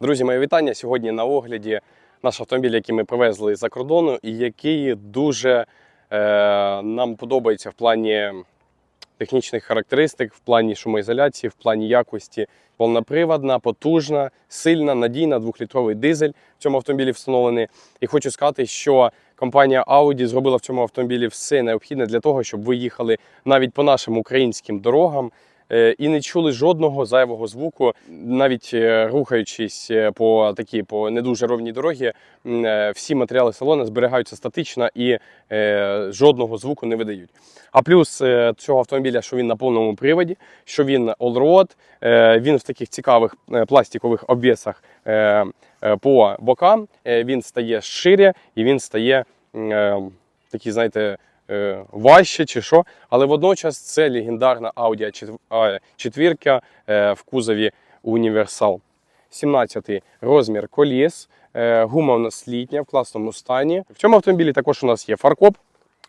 Друзі, моє вітання. Сьогодні на огляді наш автомобіль, який ми привезли з-за кордону, і який дуже е, нам подобається в плані технічних характеристик, в плані шумоізоляції, в плані якості. Повноприводна, потужна, сильна, надійна, двохлітровий дизель в цьому автомобілі встановлений. І хочу сказати, що компанія Audi зробила в цьому автомобілі все необхідне для того, щоб ви їхали навіть по нашим українським дорогам і не чули жодного зайвого звуку, навіть е, рухаючись е, по такі по не дуже ровній дорогі, е, всі матеріали салону зберігаються статично і е, жодного звуку не видають. А плюс е, цього автомобіля, що він на повному приводі, що він all-road, е, він в таких цікавих е, пластикових обвісах е, е, по бокам, е, він стає шире і він стає е, такий, знаєте, е, важче чи що. Але водночас це легендарна Audi A4 четвірка е, в кузові Універсал. 17 розмір коліс, е, гума у нас літня в класному стані. В цьому автомобілі також у нас є фаркоп.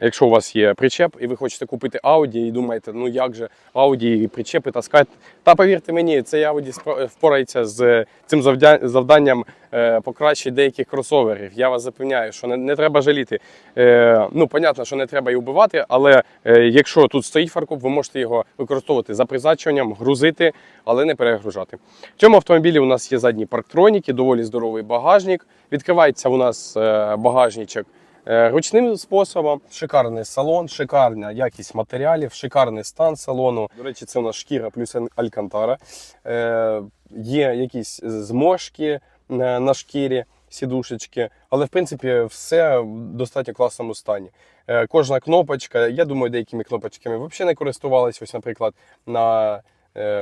Якщо у вас є причеп і ви хочете купити Audi і думаєте, ну як же Audi і причепи таскати, та повірте мені, цей Audi впорається з цим завданням е, покращити деяких кросоверів. Я вас запевняю, що не, не треба жаліти. Е, ну, понятно, що не треба і вбивати, але е, якщо тут стоїть фаркоп, ви можете його використовувати за призначенням, грузити, але не перегружати. В цьому автомобілі у нас є задні парктроніки, доволі здоровий багажник. Відкривається у нас е, багажничок е, ручним способом. Шикарний салон, шикарна якість матеріалів, шикарний стан салону. До речі, це у нас шкіра плюс алькантара. Е, є якісь зморшки е, на шкірі. Сідушечки, але в принципі все в достатньо класному стані. Е, Кожна кнопочка, я думаю, деякими кнопочками взагалі не користувалися. Ось, наприклад, на е,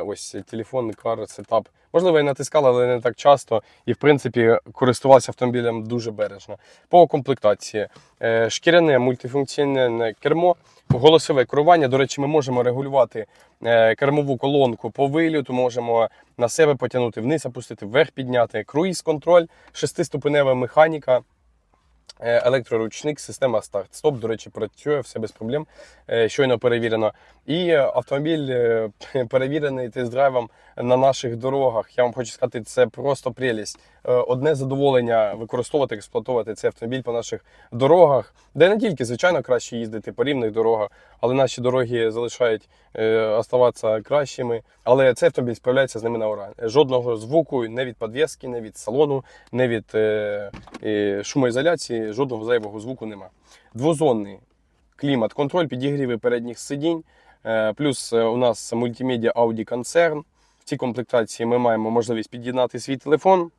ось телефон, кар, сетап. Можливо, я натискала, але не так часто. І, в принципі, користувався автомобілем дуже бережно. По комплектації е, шкіряне мультифункційне кермо, голосове керування. До речі, ми можемо регулювати е, кермову колонку по виліту, можемо на себе потягнути вниз, опустити, вверх підняти. Круїз-контроль, шестиступенева механіка. Е, Електроручник, система старт-стоп, до речі, працює все без проблем. е, Щойно перевірено. І е, автомобіль перевірений тест-драйвом на наших дорогах. Я вам хочу сказати, це просто прелість. Одне задоволення використовувати, експлуатувати цей автомобіль по наших дорогах, де не тільки, звичайно, краще їздити по рівних дорогах, але наші дороги залишають оставатися кращими. Але цей автомобіль справляється з ними на ура. Жодного звуку не від підвіски, не від салону, не від е, жодного зайвого звуку нема. Двозонний клімат, контроль, підігріви передніх сидінь. Е, Плюс е, у нас мультимедіа Audi концерн. В цій комплектації ми маємо можливість під'єднати свій телефон,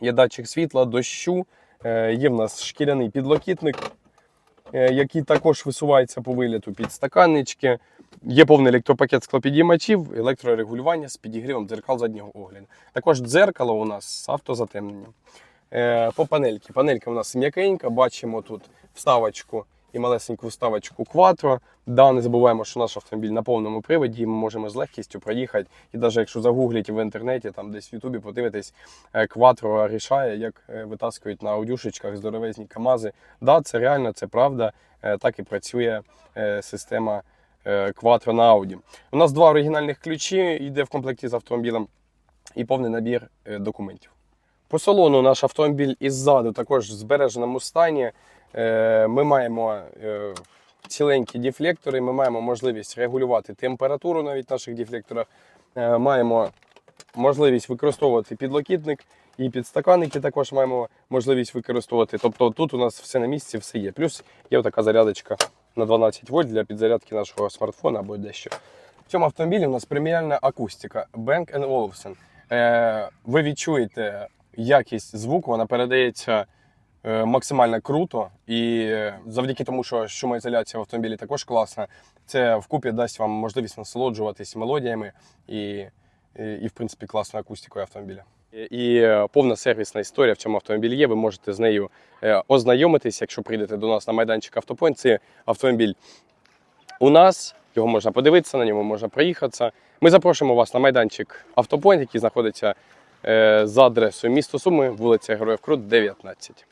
є датчик світла, дощу, е, є в нас шкіряний підлокітник, який також висувається по виліту підстаканнички. Є повний електропакет склопідіймачів, електрорегулювання з підігрівом дзеркал заднього огляду. Також дзеркало у нас з автозатемненням. Е, По панельки. Панелька у нас м'якенька, бачимо тут вставочку і малесеньку вставочку Quattro. Да, не забуваємо, що наш автомобіль на повному приводі, ми можемо з легкістю проїхати. І навіть якщо загуглите в інтернеті, там десь в Ютубі подивитесь, е, Quattro рішає, як е, витаскують на аудюшечках здоровезні КАМАЗи. Да, це реально, це правда. Так і працює система Quattro на Audi. У нас два оригінальних ключі йде в комплекті з автомобілем і повний набір документів. По салону наш автомобіль іззаду також в збереженому стані. Е, Ми маємо е, ціленькі дефлектори, ми маємо можливість регулювати температуру навіть в наших дефлекторах. Е, Маємо можливість використовувати підлокітник і підстаканники також маємо можливість використовувати. Тобто тут у нас все на місці, все є. Плюс є така зарядочка на 12 вольт для підзарядки нашого смартфона або дещо. В цьому автомобілі у нас преміальна акустика Bang Olufsen. Ви відчуєте якість звуку, вона передається е, максимально круто. І е, завдяки тому, що шумоізоляція в автомобілі також класна, це вкупі дасть вам можливість насолоджуватись мелодіями і, і, і в принципі, класною акустикою автомобіля. І е, повна сервісна історія в цьому автомобілі є. Ви можете з нею ознайомитись, якщо прийдете до нас на майданчик Автопойнт. Це автомобіль у нас. Його можна подивитися, на ньому можна проїхатися. Ми запрошуємо вас на майданчик Автопойнт, який знаходиться за адресою місто Суми, вулиця Героїв Крут, 19.